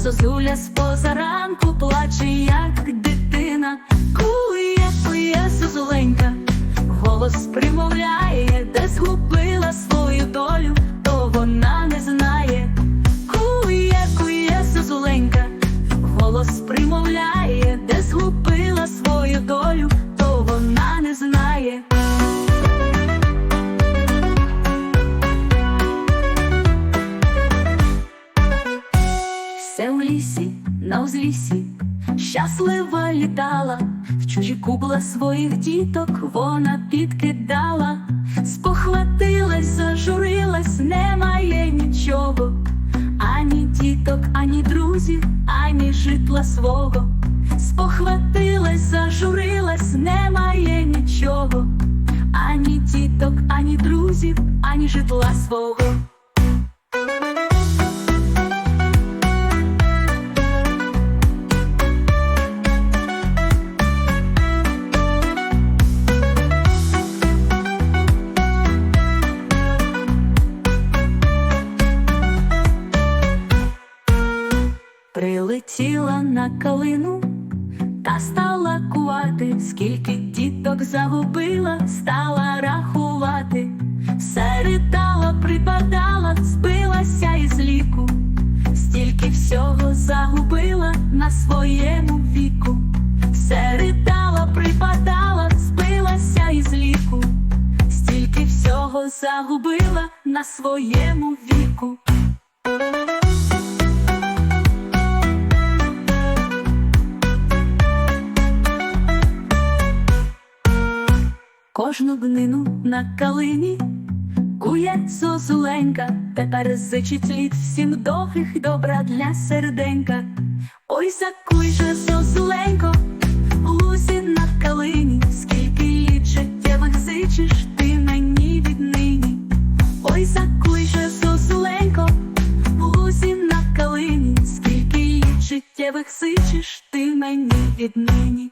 зозуля з позаранку плаче, як дитина. Кує, кує, зозуленька, голос примовляє, де згубила свою долю, то вона не Все у лісі, на узлісі, щаслива літала, в чужі кубла своїх діток вона підкидала, спохватилась, зажурилась, немає нічого, ані діток, ані друзів, ані житла свого. Спохватилась, зажурилась, немає нічого, ані діток, ані друзів, ані житла свого. Прилетіла на калину та стала кувати, скільки діток загубила, стала рахувати, середала, припадала, збилася із ліку, стільки всього загубила на своєму віку, середала, припадала, збилася із ліку, стільки всього загубила на своєму віку. Кожну днину на калині кує зозуленька, тепер зичить літ всім довгих добра для серденька. Ой, закуй же зозуленько, лузі на калині, скільки літ життєвих зичиш ти мені віднині. Ой, закуй же зозуленько, лузі на калині, скільки літ життєвих зичиш ти мені віднині.